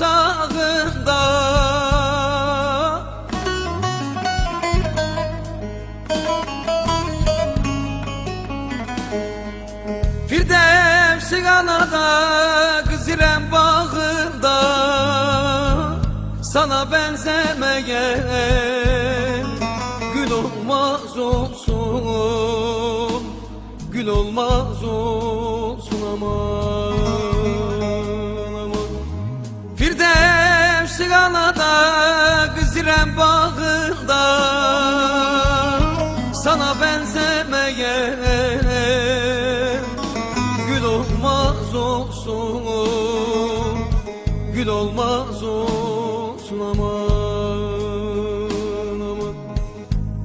yatam sağında Firdevsi kanada kız İrem bağında. Sana benzemeyen gül olmaz olsun Gül olmaz olsun olsun Gül olmaz olsun aman aman.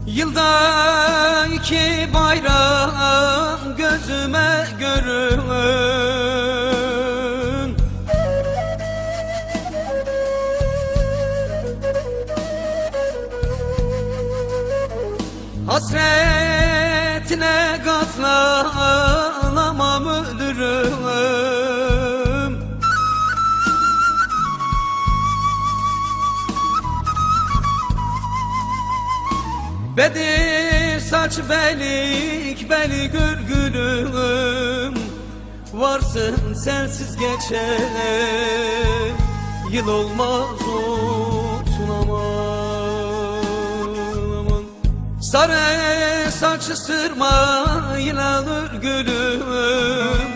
Yılda iki bayram gözüme görün. Hasretine katlanamam Bedi saç belik beli gürgülüm Varsın sensiz geçen Yıl olmaz olsun aman. Aman Sarı saçı sırma yılanır gülüm.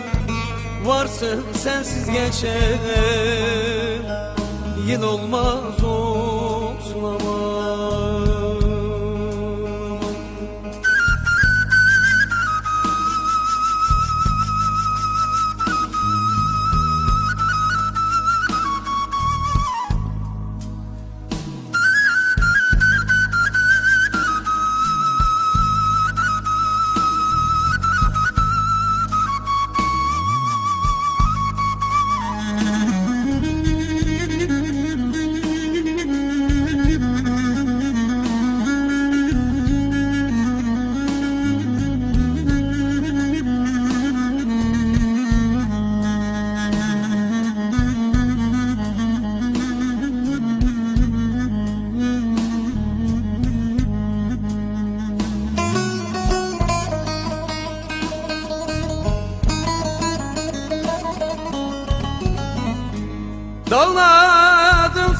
Varsın sensiz geçen Yıl olmaz olsun aman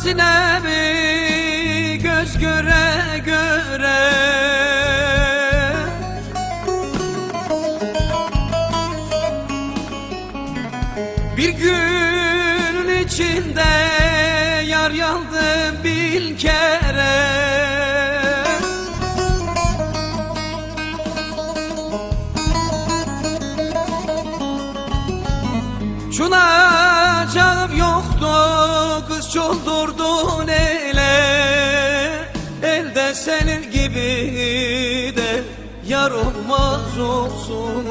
Sinem yar olmaz olsun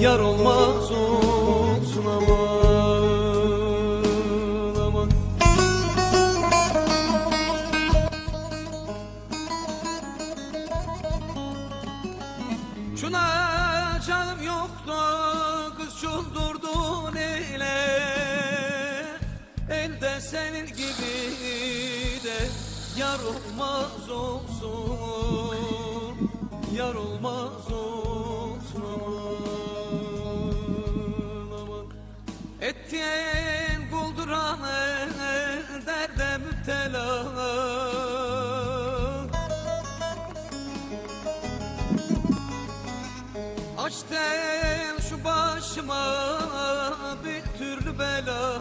Yar olmaz olsun aman aman. Canım yoktu kız çoldurdun ele Elde senin gibi de yar olmaz olsun Yar olmaz olsun aman. Aman Ettiğin kulduranı derde müptela. Açtın şu başıma bir türlü bela.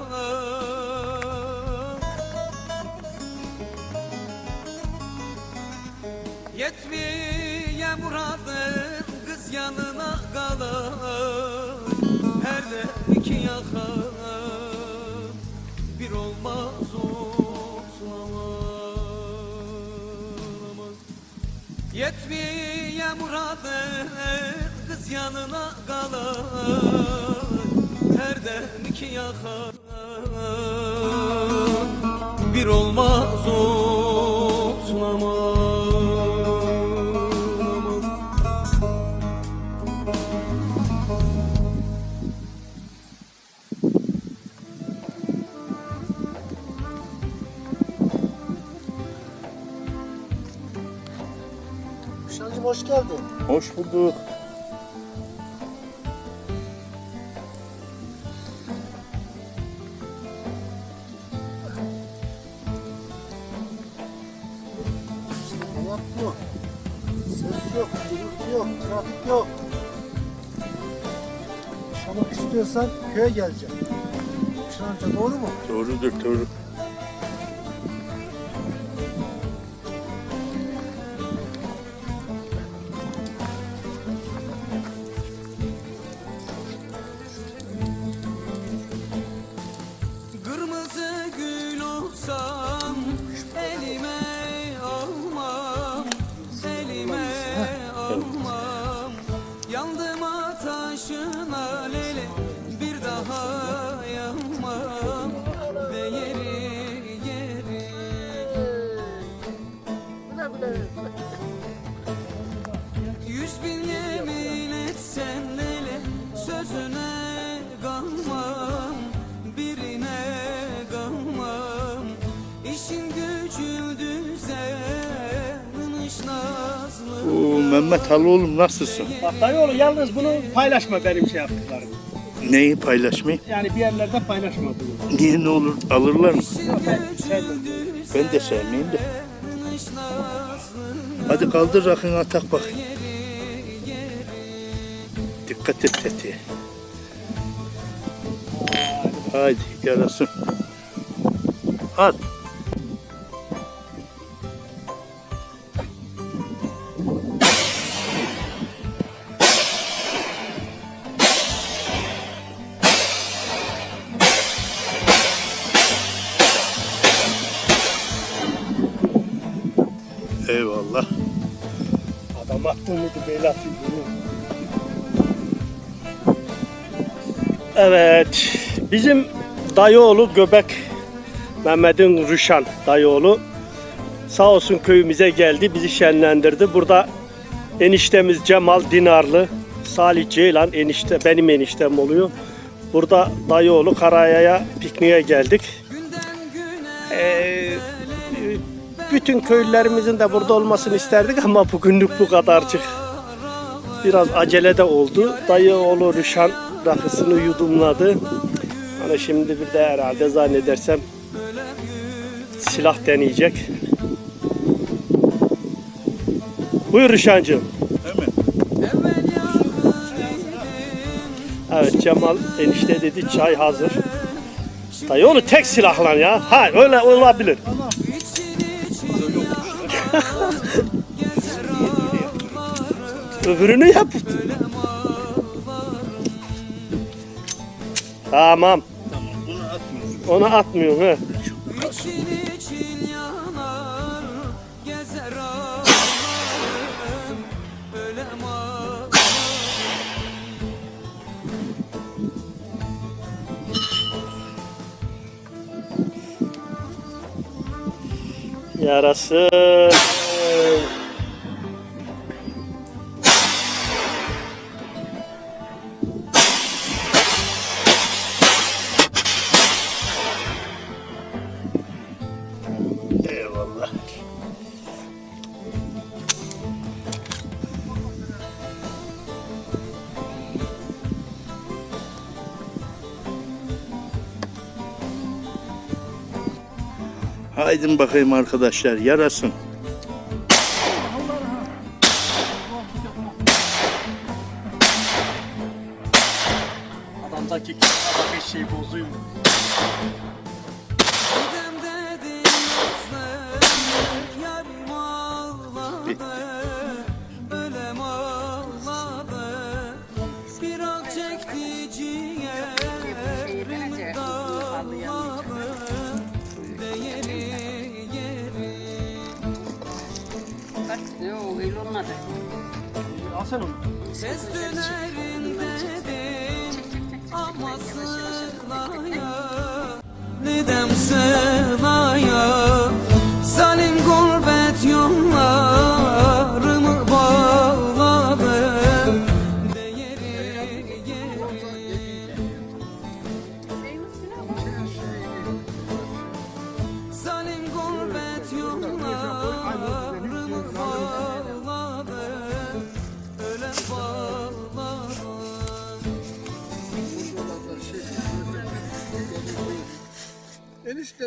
Yetmiye muradın kız yanına kalan. Her de iki yaka. Bir olmaz olsun aman Yetmiye muradın kız yanına kalan. Her dem iki yaka. Bir olmaz olsun hoş geldin. Hoş bulduk. Hayat yok. Ses yok, gürültü yok, trafik yok. Yaşamak istiyorsan köye geleceksin. Amca doğru mu? Doğrudur doğru. Mehmet Ali oğlum nasılsın? Bak dayıoğlu yalnız bunu paylaşma benim şey yaptıklarımı. Neyi paylaşmayı? Yani bir yerlerde paylaşma bunu. Niye ne olur alırlar mı? Ben sevmem. Ben de sevmeyeyim de. Hadi kaldır rakını atak bakayım. Dikkat et tetiğe. Haydi yarasın. At. Böyle atıyor. Evet. Bizim dayıoğlu Göbek Mehmet'in Rüşan dayıoğlu sağ olsun köyümüze geldi. Bizi şenlendirdi. Burada eniştemiz Cemal Dinarlı, Salih Ceylan enişte benim eniştem oluyor. Burada dayıoğlu Karayaya pikniğe geldik. Ee, bütün köylülerimizin de burada olmasını isterdik ama bugünlük bu kadarcık. Biraz acelede oldu. Dayı oğlu Rüşan rakısını yudumladı. Hani şimdi bir de herhalde zannedersem silah deneyecek. Buyur Rüşancığım. Evet Cemal enişte dedi çay hazır. Dayı oğlu tek silahlan ya. Ha öyle olabilir. Öbürünü yap. Tamam. Bunu atmıyorsun. Onu atmıyorum he. Yarası. Haydin bakayım arkadaşlar yarasın. Adamdaki adamdaki şey bozuyor. Al sen onu. Ses dönerin dedim ama sılaya Nedem sılaya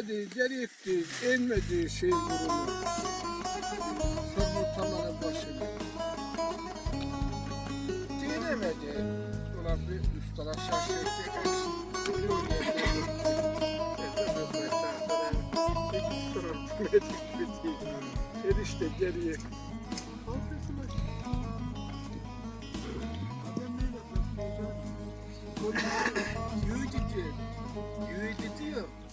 istediği, gerektiği, elmediği şey vurulur. Sormurtaların başına. Dinemedi. Ulan bir ustalar şaşıracak. Yol Enişte geriye. Yüğüdücü. Yüğüdü diyor. Üstten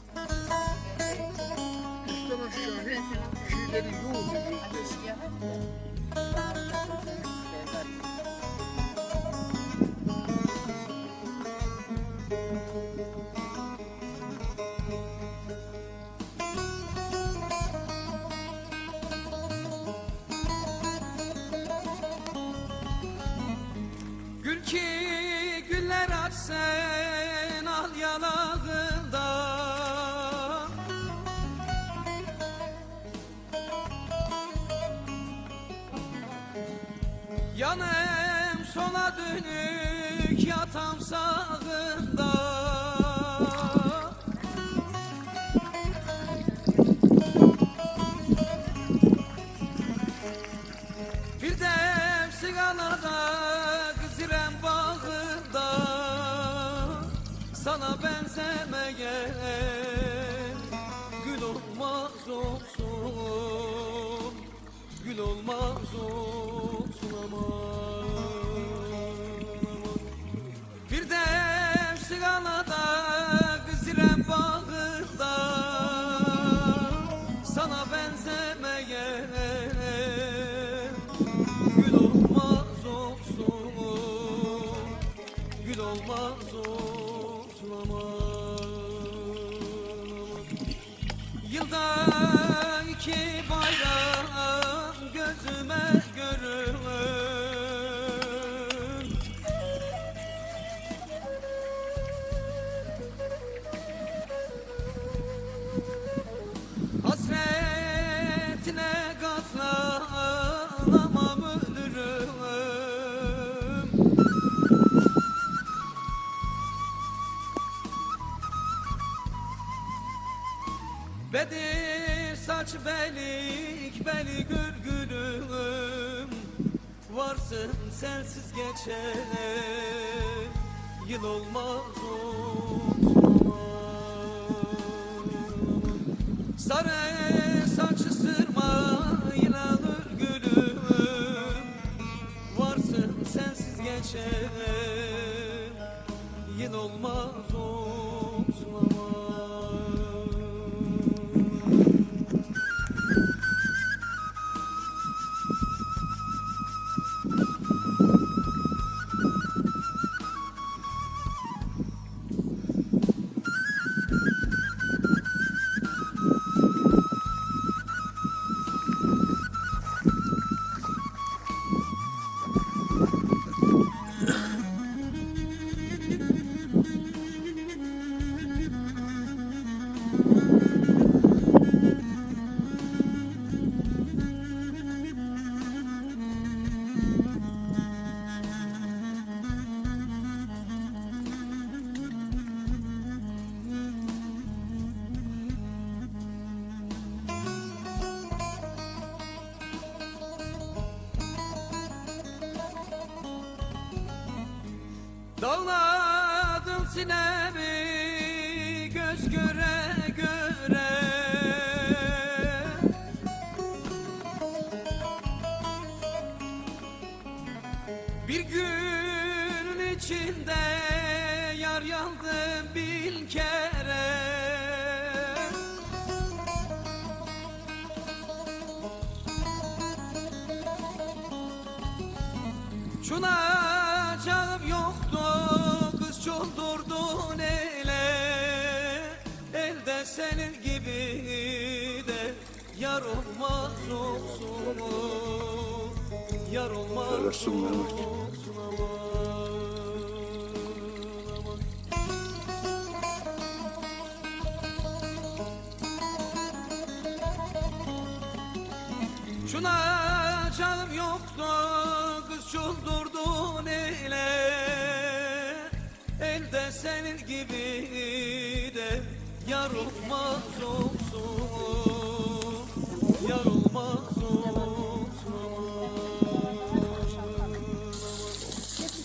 Aman Yılda iki bayram Bedir saç belik beli gülgülüm Varsın sensiz geçer Yıl olmaz olsun Sarı saçı sırma yılanır gülüm. Varsın sensiz geçer Yıl olmaz Çunacağım yoktu kız çoldurdun ele Elde senin gibi de yar olmaz olsun Yar olmaz olsun senin gibi de Yar olmaz olsun. Yar olmaz olsun.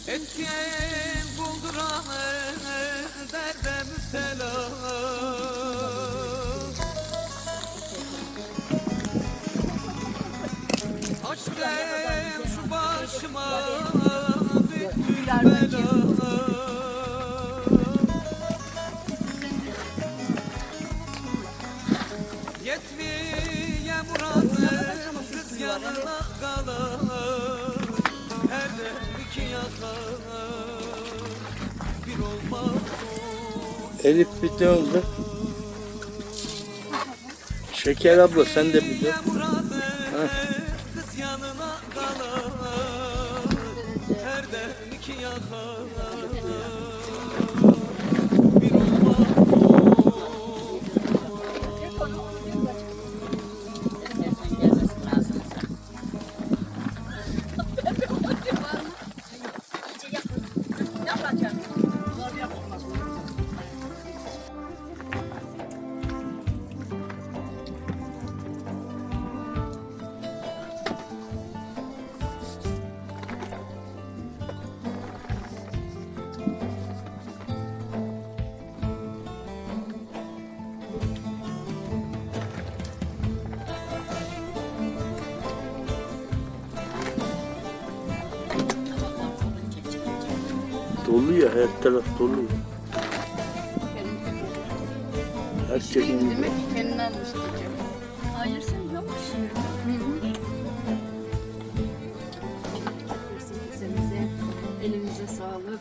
Etken bulduranı derde müptela. Açtım şu başıma büyük bir Elif bir ne oldu? Şeker abla sen de bir de. her taraf dolu. Herkesin şey demek ki kendini almış diyeceğim. Hayır sen yapmışsın. Elinize sağlık.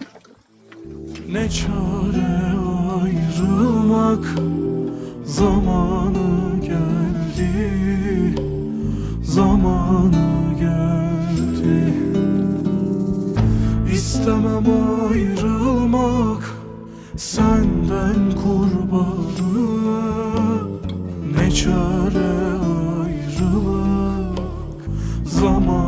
Ne çare ayrılmak zamanı geldi zamanı geldi istemem artık vamos.